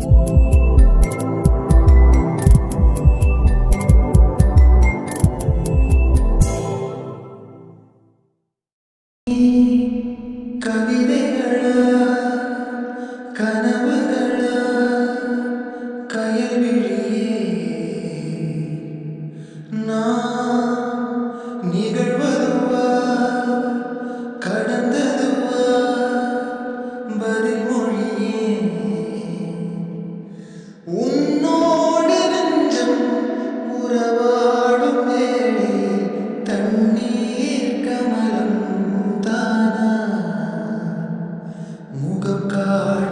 whoa. good.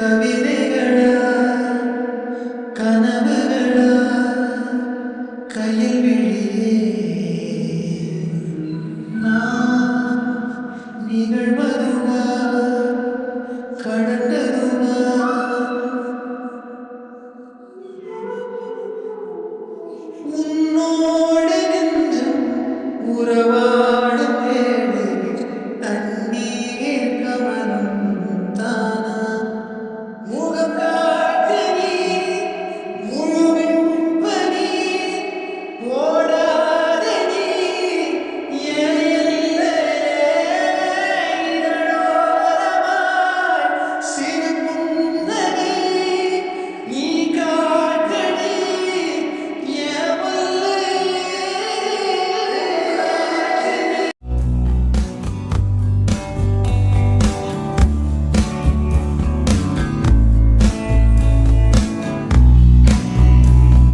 കവിതകള കനവുകള കയ്യിൽ വിഴിയേ നികൾ വരുക